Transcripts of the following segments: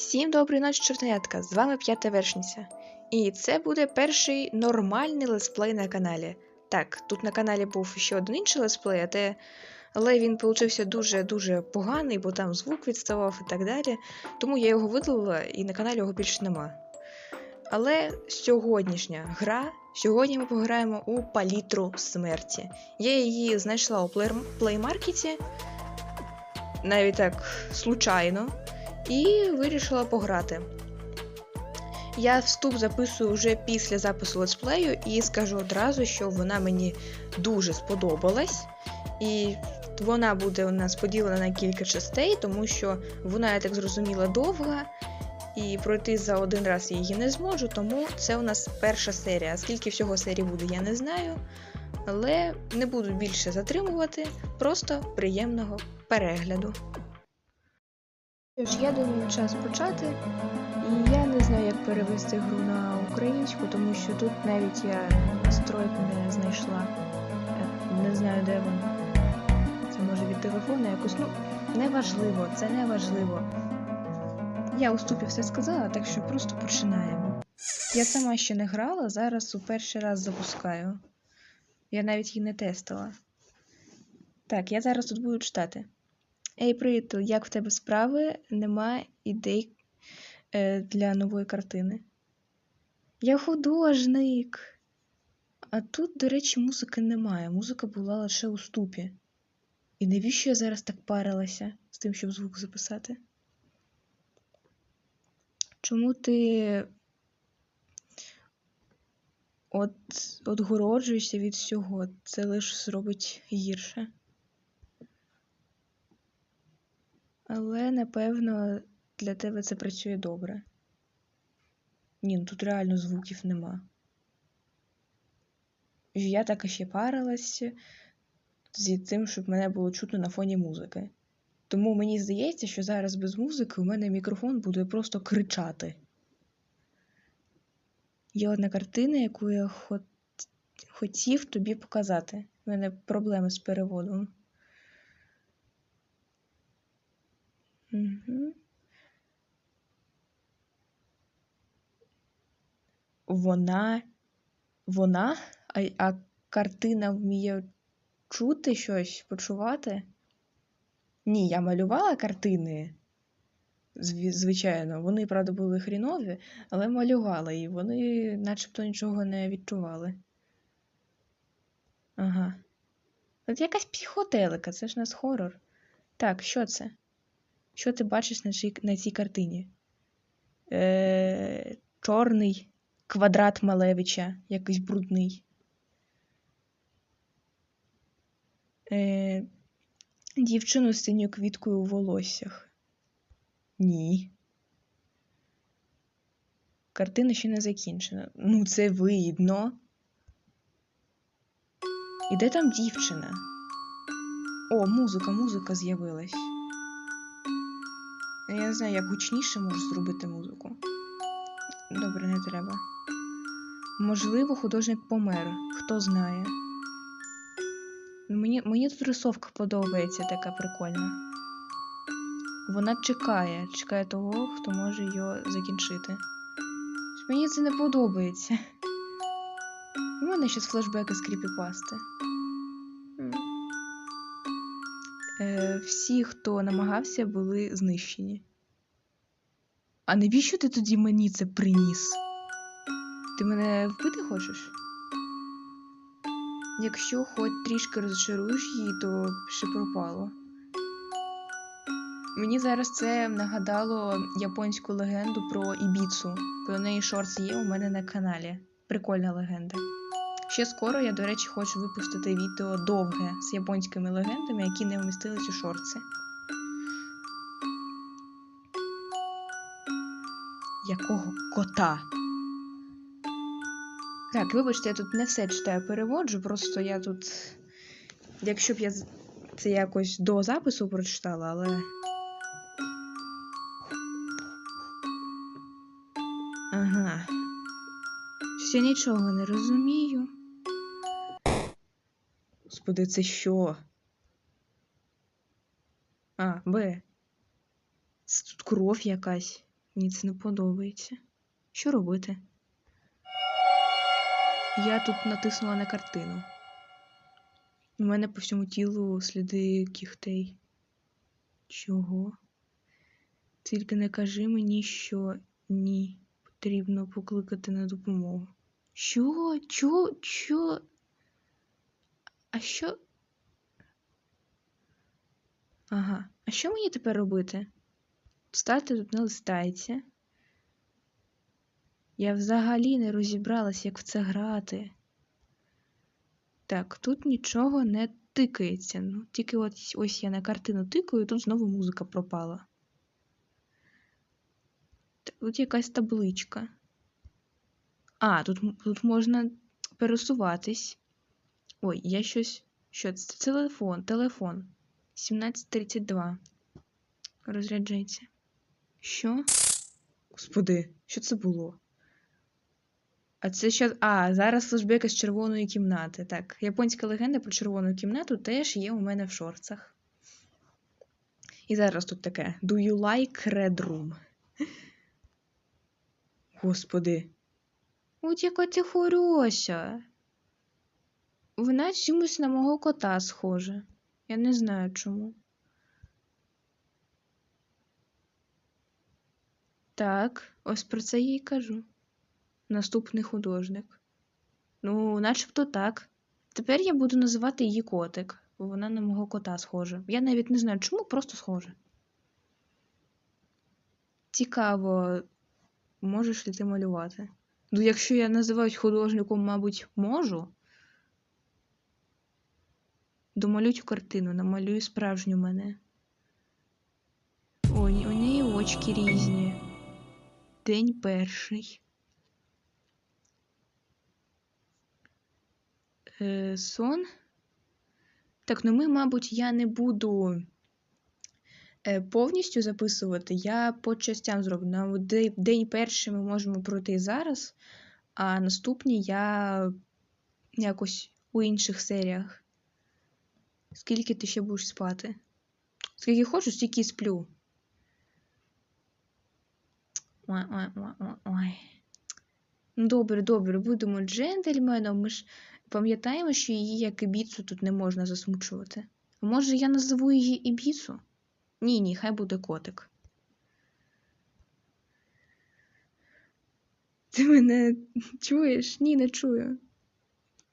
Всім доброї ночі, чортенятка! З вами п'ята вершниця. І це буде перший нормальний летсплей на каналі. Так, тут на каналі був ще один інший летсплей, а те- але він получився дуже-дуже поганий, бо там звук відставав і так далі. Тому я його видалила і на каналі його більше нема. Але сьогоднішня гра, сьогодні ми пограємо у палітру смерті. Я її знайшла у плеймаркеті, навіть так случайно і вирішила пограти. Я вступ записую вже після запису летсплею і скажу одразу, що вона мені дуже сподобалась. І вона буде у нас поділена на кілька частей, тому що вона, я так зрозуміла, довга. І пройти за один раз я її не зможу, тому це у нас перша серія. Скільки всього серій буде, я не знаю. Але не буду більше затримувати, просто приємного перегляду. Що ж, я думаю, час почати. І я не знаю, як перевести гру на українську, тому що тут навіть я настройку не знайшла. Е, Не знаю, де вона. Це може від телефону якось. Ну, неважливо, це неважливо. Я у ступі все сказала, так що просто починаємо. Я сама ще не грала, зараз у перший раз запускаю. Я навіть її не тестила. Так, я зараз тут буду читати. Ей, привіт, як в тебе справи? Нема ідей е, для нової картини. Я художник. А тут, до речі, музики немає. Музика була лише у ступі. І навіщо я зараз так парилася з тим, щоб звук записати? Чому ти от, отгороджуєшся від всього? Це лише зробить гірше. Але, напевно, для тебе це працює добре. Ні, ну тут реально звуків нема. Я так і ще парилася з тим, щоб мене було чутно на фоні музики. Тому мені здається, що зараз без музики у мене мікрофон буде просто кричати. Є одна картина, яку я хот... хотів тобі показати. У мене проблеми з переводом. Вона. Вона? А, а картина вміє чути щось, почувати? Ні, я малювала картини. Звичайно, вони, правда, були хрінові, але малювала, і вони начебто нічого не відчували. Ага. От якась психотелика, це ж нас хорор. Так, що це? Що ти бачиш на цій, на цій картині? Е, чорний квадрат Малевича, якийсь брудний. Е, дівчину з синьою квіткою у волоссях. Ні. Картина ще не закінчена. Ну, це видно. І де там дівчина? О, музика, музика з'явилась. Я не знаю, як гучніше можу зробити музику. Добре, не треба. Можливо, художник помер. Хто знає. Ну, Мені, мені тут рисовка подобається, така прикольна. Вона чекає, чекає того, хто може її закінчити. Мені це не подобається. У мене щас флешбеки з кріпіпасти. Всі, хто намагався, були знищені. А навіщо ти тоді мені це приніс? Ти мене вбити хочеш? Якщо хоч трішки розчаруєш її, то ще пропало. Мені зараз це нагадало японську легенду про Ібіцу. Про неї шортс є у мене на каналі. Прикольна легенда. Ще скоро я, до речі, хочу випустити відео довге з японськими легендами, які не вмістились у шорти. Якого кота? Так, вибачте, я тут не все читаю, переводжу, просто я тут. Якщо б я це якось до запису прочитала, але. Ага. Ще нічого не розумію. Господи, це що? А, Б. Це тут кров якась. Мені це не подобається. Що робити? Я тут натиснула на картину. У мене по всьому тілу сліди кігтей. Чого? Тільки не кажи мені, що ні. Потрібно покликати на допомогу. Що? Чо? Чо? А що? Ага. А що мені тепер робити? Стати тут не листається. Я взагалі не розібралась, як в це грати. Так, тут нічого не тикається. Ну, тільки ось, ось я на картину тикаю, і тут знову музика пропала. Тут якась табличка. А, тут, тут можна пересуватись. Ой, я щось. Що це? Телефон, телефон. 1732. Розряджається. Що? Господи, що це було? А це що. А, зараз флешбеки з червоної кімнати. Так, японська легенда про червону кімнату теж є у мене в шорцах. І зараз тут таке: Do you like red room? Господи. От яка ти. Вона чимось на мого кота схожа. Я не знаю чому. Так, ось про це я й кажу. Наступний художник. Ну, начебто так. Тепер я буду називати її котик, бо вона на мого кота схожа. Я навіть не знаю, чому, просто схожа. Цікаво, можеш ли ти малювати? Ну, якщо я називаюсь художником, мабуть, можу. Домалюй картину, намалюю справжню мене. Ой, у неї очки різні. День перший. Е, сон. Так, ну ми, мабуть, я не буду е, повністю записувати. Я по частям зроблю. На день перший ми можемо пройти зараз, а наступні я якось у інших серіях. Скільки ти ще будеш спати? Скільки хочу, стільки сплю. Ой, ой, ой, ой. Ну, добре, добре, будемо джентльменом. Ми ж пам'ятаємо, що її як ібіцу тут не можна засмучувати. Може я назову її ібіцу? Ні, ні, хай буде котик. Ти мене чуєш? Ні, не чую.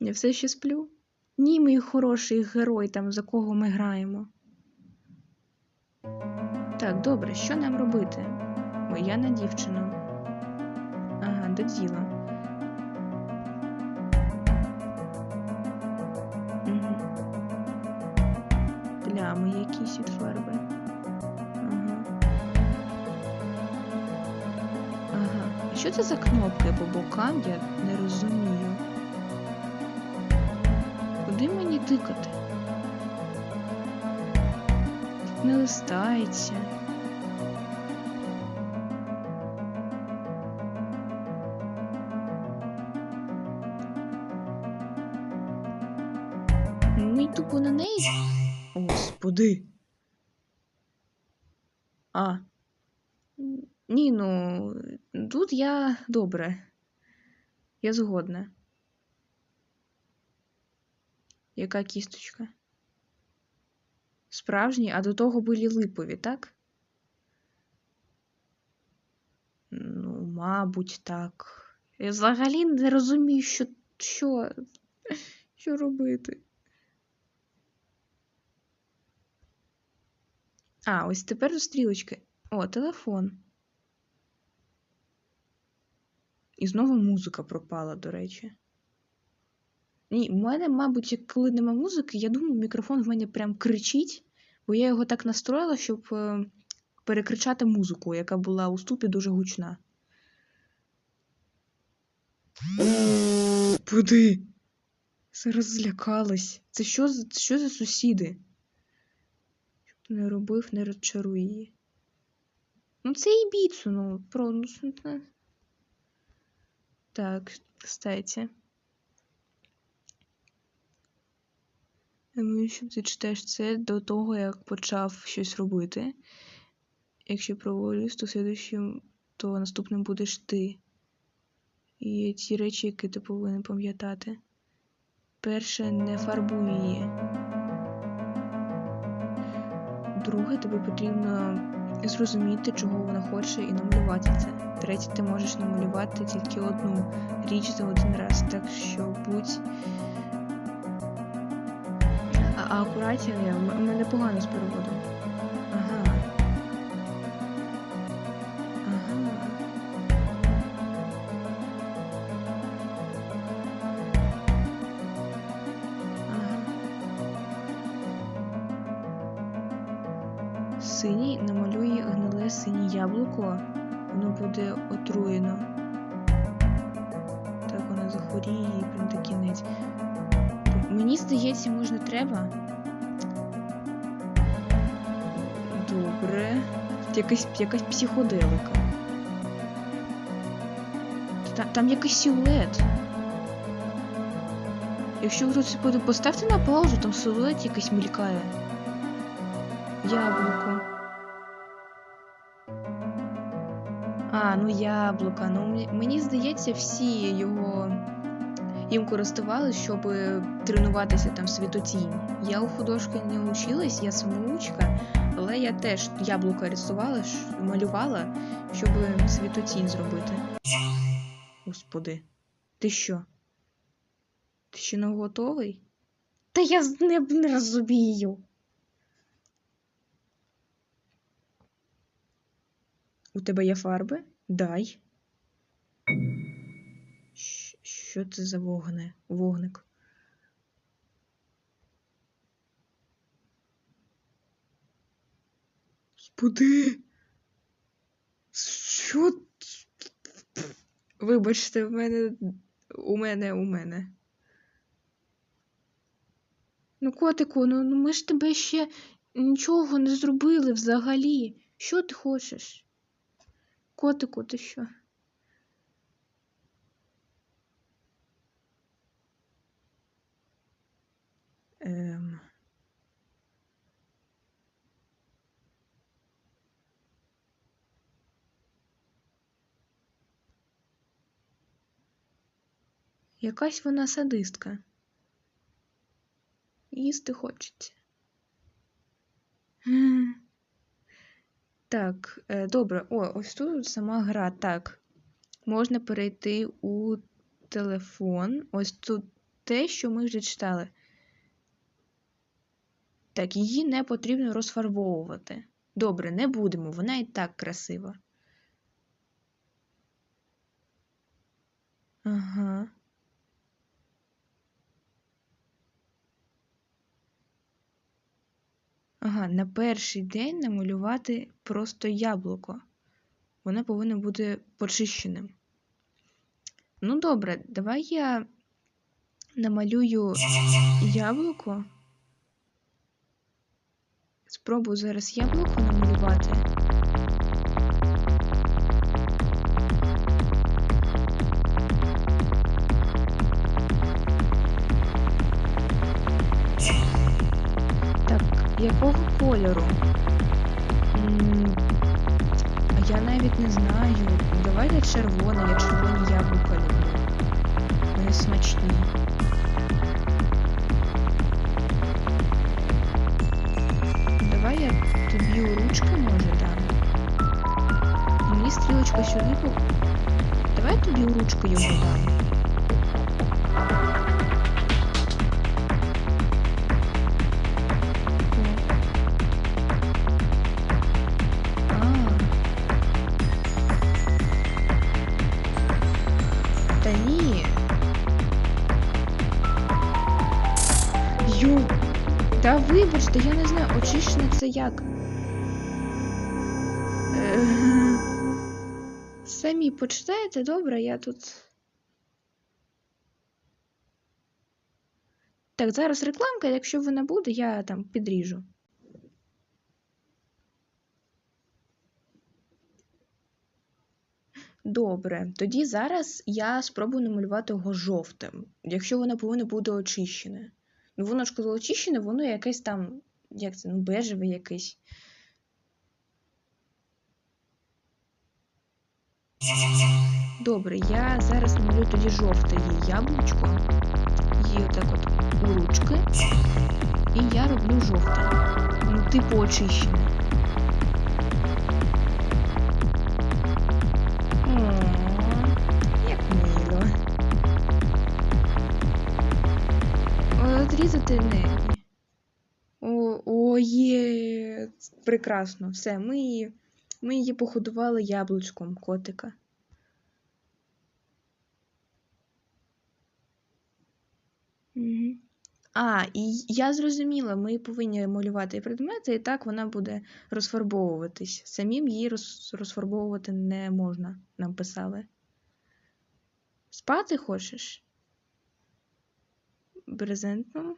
Я все ще сплю. Ні, мій хороший герой, там за кого ми граємо. Так, добре, що нам робити? Ой, я на дівчину. Ага, до діла. Плями якісь від фарби. Ага. Ага. А що це за кнопки по бокам? Я не розумію. Куди мені тикати? Не листається. І тупо на неї. Господи. А. Ні, ну, тут я добре. Я згодна. Яка кісточка? Справжні, а до того були липові, так? Ну, мабуть, так. Я взагалі не розумію, що, що, що робити. А, ось тепер до стрілочки. О, телефон. І знову музика пропала, до речі. Ні, в мене, мабуть, коли нема музики, я думаю, мікрофон в мене прям кричить, бо я його так настроїла, щоб е, перекричати музику, яка була у ступі дуже гучна. Господи! Зараз злякалась. Це що, що за сусіди? Щоб не робив, не розчаруй її. Ну, це і біцу, ну, про. Ну, так, кстати. Що ти читаєш це до того, як почав щось робити. Якщо проводиш, то слідуючим то наступним будеш ти. І ті речі, які ти повинен пам'ятати. Перше, не фарбуй її. Друге, тобі потрібно зрозуміти, чого вона хоче, і намалювати це. Третє, ти можеш намалювати тільки одну річ за один раз, так що будь. А, а акуратніше, у мене погано з переводом. Ага. Ага. Ага. Синій намалює гниле синє яблуко, воно буде отруєно. Так воно захворіє і прям кінець. Мені здається, може треба. Добре. Якась, якась психоделика. Там, там якийсь силует. Якщо хтось буде поставте на паузу, там силует якийсь мелькає. Яблуко. А, ну яблука. Ну мені- мені здається, всі його їм користувалися, щоб тренуватися там світотінь. Я у художки не училась, я самоучка, але я теж яблука рисувала, малювала, щоб світотінь зробити. Господи, ти що? Ти ще не готовий? Та я не, не розумію. У тебе є фарби? Дай. Що це за вогне? Вогник? Господи! Що? Вибачте, в мене. У мене, у мене. Ну, котику, ну, ну ми ж тебе ще нічого не зробили взагалі. Що ти хочеш? Котику, ти що? Якась вона садистка. Їсти хочеться. Так, е, добре. О, ось тут сама гра. Так. Можна перейти у телефон. Ось тут те, що ми вже читали. Так, її не потрібно розфарбовувати. Добре, не будемо, вона і так красива. Ага. Ага, на перший день намалювати просто яблуко. Воно повинно бути почищеним. Ну, добре, давай я намалюю яблуко. Спробую зараз яблуко намалювати. Якого кольору? А я навіть не знаю. Давайте червоне, я червоні яблука люблю. Вони смачні. Давай я тобі у ручки може дам. Мені стрілочка сюди. Давай я тобі у ручку його дам. Вибачте, я не знаю, очищене це як. Самі почитаєте, добре, я тут. Так, зараз рекламка, якщо вона буде, я там підріжу. Добре, тоді зараз я спробую намалювати його жовтим, якщо воно повинно бути очищене. Ну, воно ж коли очищене, воно якесь там, як це, ну, бежеве якесь. Добре, я зараз намалюю тоді жовте її яблучко. Її отак от у ручки. І я роблю жовте. Ну, типу очищене. От різати не. О, є. Прекрасно. Все, ми її, ми її погодували яблучком котика. Мгм. А, і я зрозуміла, ми повинні малювати предмети, і так вона буде розфарбовуватись. Самим її роз, розфарбовувати не можна, нам писали. Спати хочеш? Брезентно?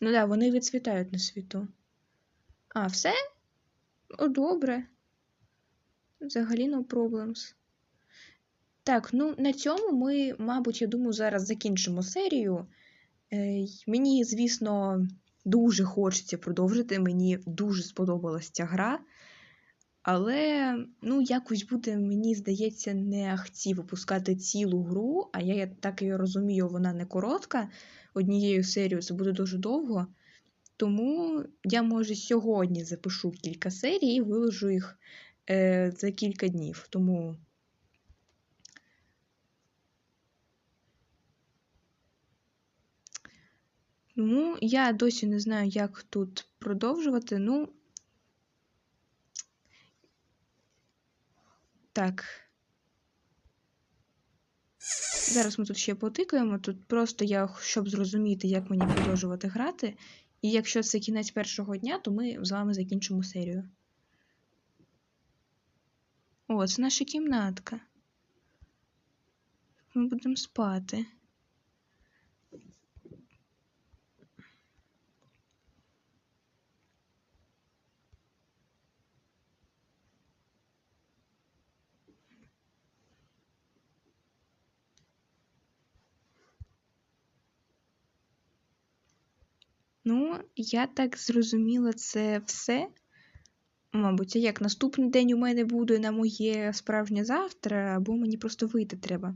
Ну да, вони відцвітають на світу. А, все? О, добре. Взагалі no problems. Так, ну на цьому ми, мабуть, я думаю, зараз закінчимо серію. Е, мені, звісно, дуже хочеться продовжити. Мені дуже сподобалась ця гра. Але, ну, якось буде, мені здається, не ахті випускати цілу гру, а я так і розумію, вона не коротка. Однією серією це буде дуже довго. Тому я, може, сьогодні запишу кілька серій і виложу їх е, за кілька днів. Тому. Тому я досі не знаю, як тут продовжувати. Ну. Так. Зараз ми тут ще потикаємо. Тут просто я, щоб зрозуміти, як мені продовжувати грати. І якщо це кінець першого дня, то ми з вами закінчимо серію. О, це наша кімнатка. Ми будемо спати. Ну, я так зрозуміла, це все. Мабуть, як наступний день у мене буде на моє справжнє завтра, або мені просто вийти треба.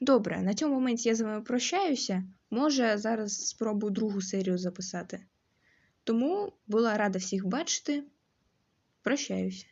Добре, на цьому моменті я з вами прощаюся. Може, зараз спробую другу серію записати. Тому була рада всіх бачити. Прощаюся.